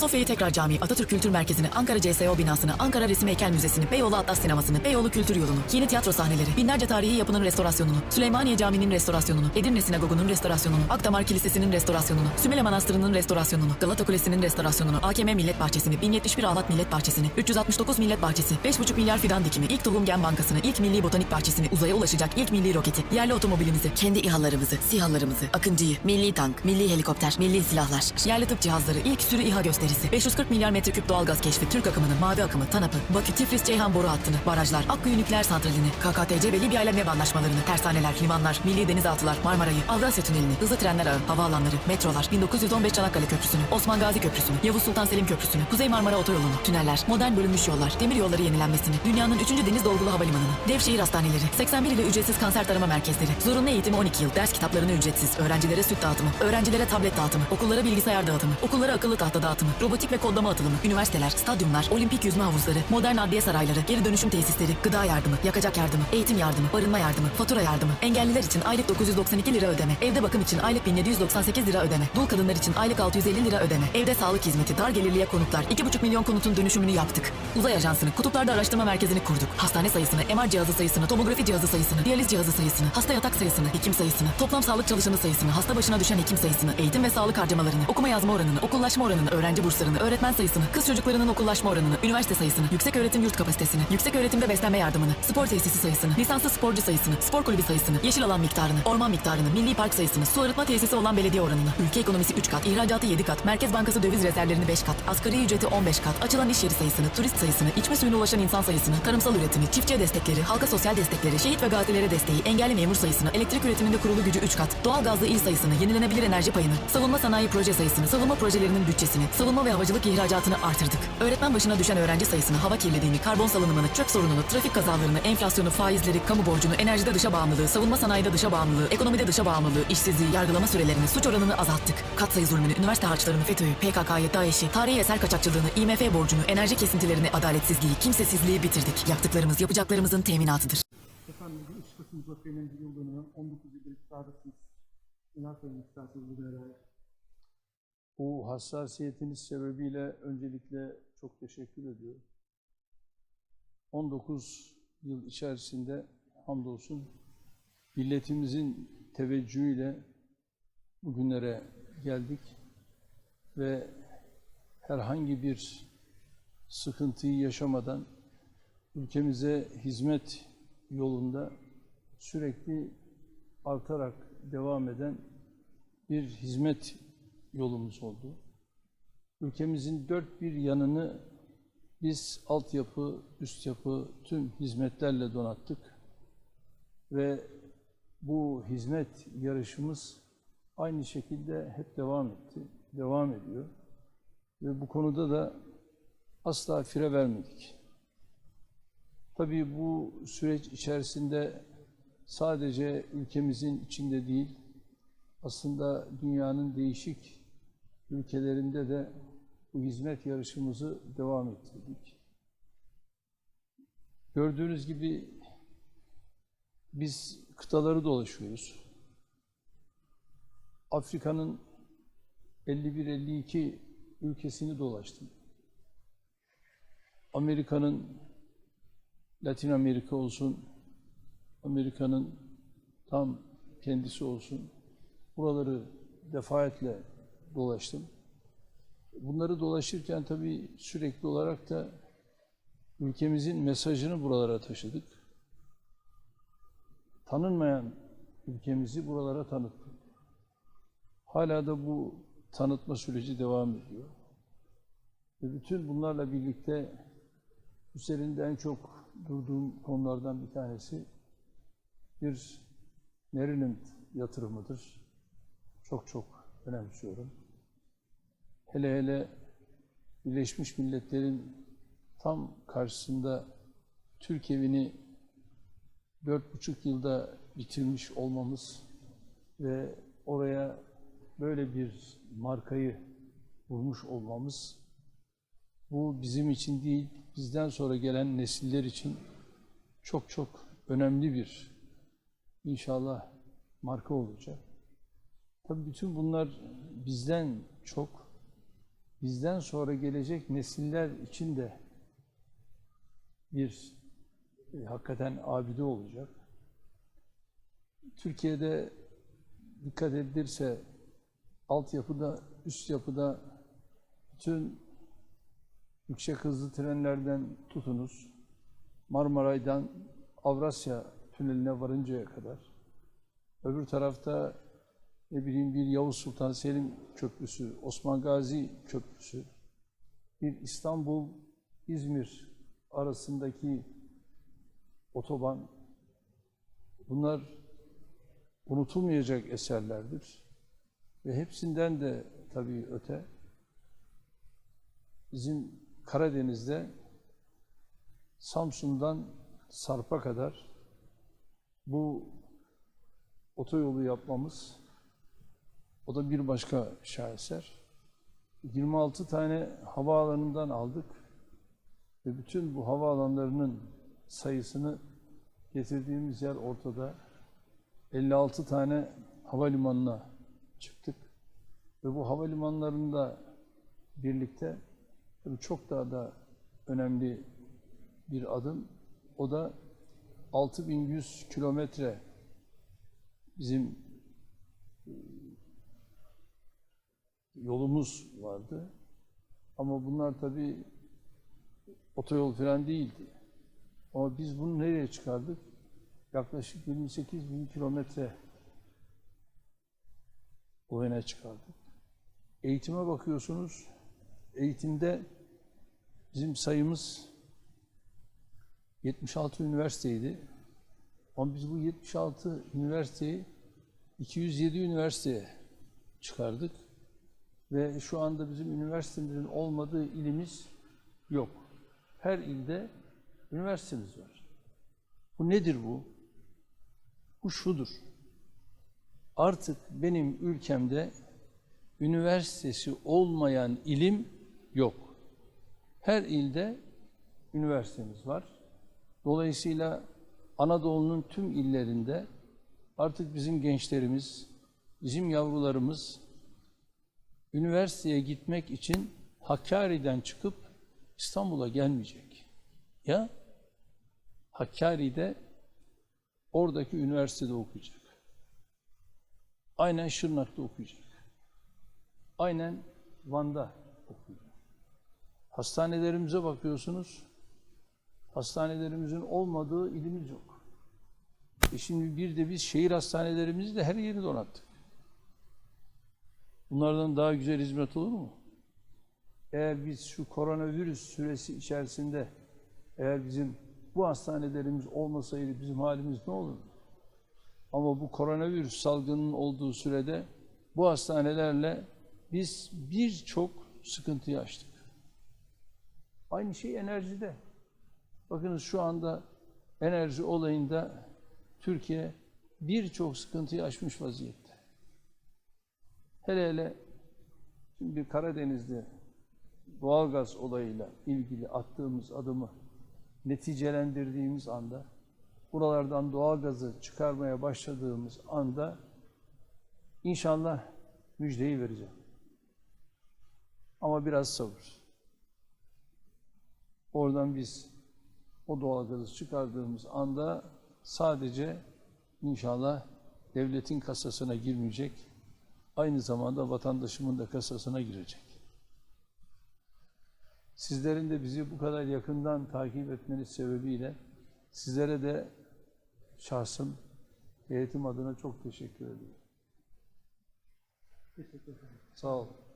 Ayasofya'yı tekrar cami, Atatürk Kültür Merkezi'ni, Ankara CSO binasını, Ankara Resim Heykel Müzesi'ni, Beyoğlu Atlas Sineması'nı, Beyoğlu Kültür Yolu'nu, yeni tiyatro sahneleri, binlerce tarihi yapının restorasyonunu, Süleymaniye Camii'nin restorasyonunu, Edirne Sinagogu'nun restorasyonunu, Akdamar Kilisesi'nin restorasyonunu, Sümele Manastırı'nın restorasyonunu, Galata Kulesi'nin restorasyonunu, AKM Millet Bahçesi'ni, 1071 Ahlat Millet Bahçesi'ni, 369 Millet Bahçesi, 5,5 milyar fidan dikimi, ilk tohum gen bankasını, ilk milli botanik bahçesini, uzaya ulaşacak ilk milli roketi, yerli otomobilimizi, kendi İHA'larımızı, SİHA'larımızı, Akıncı'yı, milli tank, milli helikopter, milli silahlar, yerli tıp cihazları, ilk sürü İHA gösterisi, 540 milyar metreküp doğalgaz keşfi, Türk akımını, mavi akımı, TANAP'ı, Bakü, Tiflis, Ceyhan boru hattını, barajlar, Akkuyu nükleer santralini, KKTC ve Libya ile MEB anlaşmalarını, tersaneler, limanlar, milli denizaltılar, Marmara'yı, Avrasya Tüneli'ni, hızlı trenler ağı, havaalanları, metrolar, 1915 Çanakkale Köprüsü'nü, Osman Gazi Köprüsü'nü, Yavuz Sultan Selim Köprüsü'nü, Kuzey Marmara Otoyolu'nu, tüneller, modern bölünmüş yollar, demir yolları yenilenmesini, dünyanın 3. deniz dolgulu havalimanını, dev şehir hastaneleri, 81 ile ücretsiz kanser tarama merkezleri, zorunlu eğitimi 12 yıl, ders kitaplarını ücretsiz, öğrencilere süt dağıtımı, öğrencilere tablet dağıtımı, okullara bilgisayar dağıtımı, okullara akıllı tahta dağıtımı, robotik ve kodlama atılımı, üniversiteler, stadyumlar, olimpik yüzme havuzları, modern adliye sarayları, geri dönüşüm tesisleri, gıda yardımı, yakacak yardımı, eğitim yardımı, barınma yardımı, fatura yardımı, engelliler için aylık 992 lira ödeme, evde bakım için aylık 1798 lira ödeme, dul kadınlar için aylık 650 lira ödeme, evde sağlık hizmeti, dar gelirliye konutlar, 2,5 milyon konutun dönüşümünü yaptık. Uzay Ajansı'nı, kutuplarda araştırma merkezini kurduk. Hastane sayısını, MR cihazı sayısını, tomografi cihazı sayısını, diyaliz cihazı sayısını, hasta yatak sayısını, hekim sayısını, toplam sağlık çalışanı sayısını, hasta başına düşen hekim sayısını, eğitim ve sağlık harcamalarını, okuma yazma oranını, okullaşma oranını, öğrenci burslarını, öğretmen sayısını, kız çocuklarının okullaşma oranını, üniversite sayısını, yüksek öğretim yurt kapasitesini, yüksek öğretimde beslenme yardımını, spor tesisi sayısını, lisanslı sporcu sayısını, spor kulübü sayısını, yeşil alan miktarını, orman miktarını, milli park sayısını, su arıtma tesisi olan belediye oranını, ülke ekonomisi 3 kat, ihracatı 7 kat, Merkez Bankası döviz rezervlerini 5 kat, asgari ücreti 15 kat, açılan iş yeri sayısını, turist sayısını, içme suyuna ulaşan insan sayısını, tarımsal üretimi, çiftçiye destekleri, halka sosyal destekleri, şehit ve gazilere desteği, engelli memur sayısını, elektrik üretiminde kurulu gücü 3 kat, doğal gazlı il sayısını, yenilenebilir enerji payını, savunma sanayi proje sayısını, savunma projelerinin bütçesini, savunma ve havacılık ihracatını artırdık. Öğretmen başına düşen öğrenci sayısını, hava kirliliğini, karbon salınımını, çöp sorununu, trafik kazalarını, enflasyonu, faizleri, kamu borcunu, enerjide dışa bağımlılığı, savunma sanayide dışa bağımlılığı, ekonomide dışa bağımlılığı, işsizliği, yargılama sürelerini, suç oranını azalttık. Katsayı zulmünü, üniversite harçlarını, FETÖ'yü, PKK'yı, DAEŞ'i, tarihi eser kaçakçılığını, IMF borcunu, enerji kesintilerini, adaletsizliği, kimsesizliği bitirdik. Yaptıklarımız yapacaklarımızın teminatıdır. Efendim bu 3 Kasım Zaferi'nin yıl dönümü 19 yıldır iktidardasınız. Neler söylemek istersiniz bu değerler? Bu hassasiyetiniz sebebiyle öncelikle çok teşekkür ediyorum. 19 yıl içerisinde hamdolsun milletimizin teveccühüyle bugünlere geldik ve herhangi bir sıkıntıyı yaşamadan ülkemize hizmet yolunda sürekli artarak devam eden bir hizmet yolumuz oldu. Ülkemizin dört bir yanını biz altyapı, üst yapı, tüm hizmetlerle donattık. Ve bu hizmet yarışımız aynı şekilde hep devam etti, devam ediyor. Ve bu konuda da asla fire vermedik. Tabii bu süreç içerisinde sadece ülkemizin içinde değil, aslında dünyanın değişik ülkelerinde de bu hizmet yarışımızı devam ettirdik. Gördüğünüz gibi biz kıtaları dolaşıyoruz. Afrika'nın 51-52 ülkesini dolaştım. Amerika'nın Latin Amerika olsun, Amerika'nın tam kendisi olsun, buraları defaatle dolaştım. Bunları dolaşırken tabii sürekli olarak da ülkemizin mesajını buralara taşıdık. Tanınmayan ülkemizi buralara tanıttık. Hala da bu tanıtma süreci devam ediyor. Ve bütün bunlarla birlikte üzerinde en çok durduğum konulardan bir tanesi bir Maryland yatırımıdır. Çok çok önemsiyorum. Hele hele Birleşmiş Milletler'in tam karşısında Türk evini dört buçuk yılda bitirmiş olmamız ve oraya böyle bir markayı vurmuş olmamız bu bizim için değil, bizden sonra gelen nesiller için çok çok önemli bir inşallah marka olacak. Tabii bütün bunlar bizden çok bizden sonra gelecek nesiller için de bir e, hakikaten abide olacak. Türkiye'de dikkat edilirse altyapıda, üst yapıda bütün yüksek hızlı trenlerden tutunuz, Marmaray'dan Avrasya Tüneli'ne varıncaya kadar, öbür tarafta ne bileyim bir Yavuz Sultan Selim Köprüsü, Osman Gazi Köprüsü, bir İstanbul-İzmir arasındaki otoban, bunlar unutulmayacak eserlerdir. Ve hepsinden de tabii öte, bizim Karadeniz'de Samsun'dan Sarp'a kadar bu otoyolu yapmamız, o da bir başka şaheser. 26 tane havaalanından aldık ve bütün bu havaalanlarının sayısını getirdiğimiz yer ortada. 56 tane havalimanına çıktık ve bu havalimanlarında birlikte çok daha da önemli bir adım. O da 6100 kilometre bizim yolumuz vardı. Ama bunlar tabii otoyol falan değildi. Ama biz bunu nereye çıkardık? Yaklaşık 28 bin kilometre olayına çıkardık. Eğitime bakıyorsunuz. Eğitimde bizim sayımız 76 üniversiteydi. Ama biz bu 76 üniversiteyi 207 üniversiteye çıkardık. Ve şu anda bizim üniversitemizin olmadığı ilimiz yok. Her ilde üniversitemiz var. Bu nedir bu? Bu şudur. Artık benim ülkemde üniversitesi olmayan ilim yok. Her ilde üniversitemiz var. Dolayısıyla Anadolu'nun tüm illerinde artık bizim gençlerimiz, bizim yavrularımız üniversiteye gitmek için Hakkari'den çıkıp İstanbul'a gelmeyecek. Ya Hakkari'de oradaki üniversitede okuyacak. Aynen Şırnak'ta okuyacak. Aynen Van'da okuyacak. Hastanelerimize bakıyorsunuz. Hastanelerimizin olmadığı ilimiz yok. E şimdi bir de biz şehir hastanelerimizi de her yeri donattık. Bunlardan daha güzel hizmet olur mu? Eğer biz şu koronavirüs süresi içerisinde eğer bizim bu hastanelerimiz olmasaydı bizim halimiz ne olurdu? Ama bu koronavirüs salgının olduğu sürede bu hastanelerle biz birçok sıkıntı yaşadık. Aynı şey enerjide. Bakınız şu anda enerji olayında Türkiye birçok sıkıntıyı aşmış vaziyette. Hele hele şimdi Karadeniz'de doğalgaz olayıyla ilgili attığımız adımı neticelendirdiğimiz anda, buralardan doğalgazı çıkarmaya başladığımız anda inşallah müjdeyi vereceğim. Ama biraz sabır. Oradan biz o doğalgazı çıkardığımız anda sadece inşallah devletin kasasına girmeyecek, aynı zamanda vatandaşımın da kasasına girecek. Sizlerin de bizi bu kadar yakından takip etmeniz sebebiyle sizlere de şahsım eğitim adına çok teşekkür ediyorum. Teşekkür ederim. Sağ olun.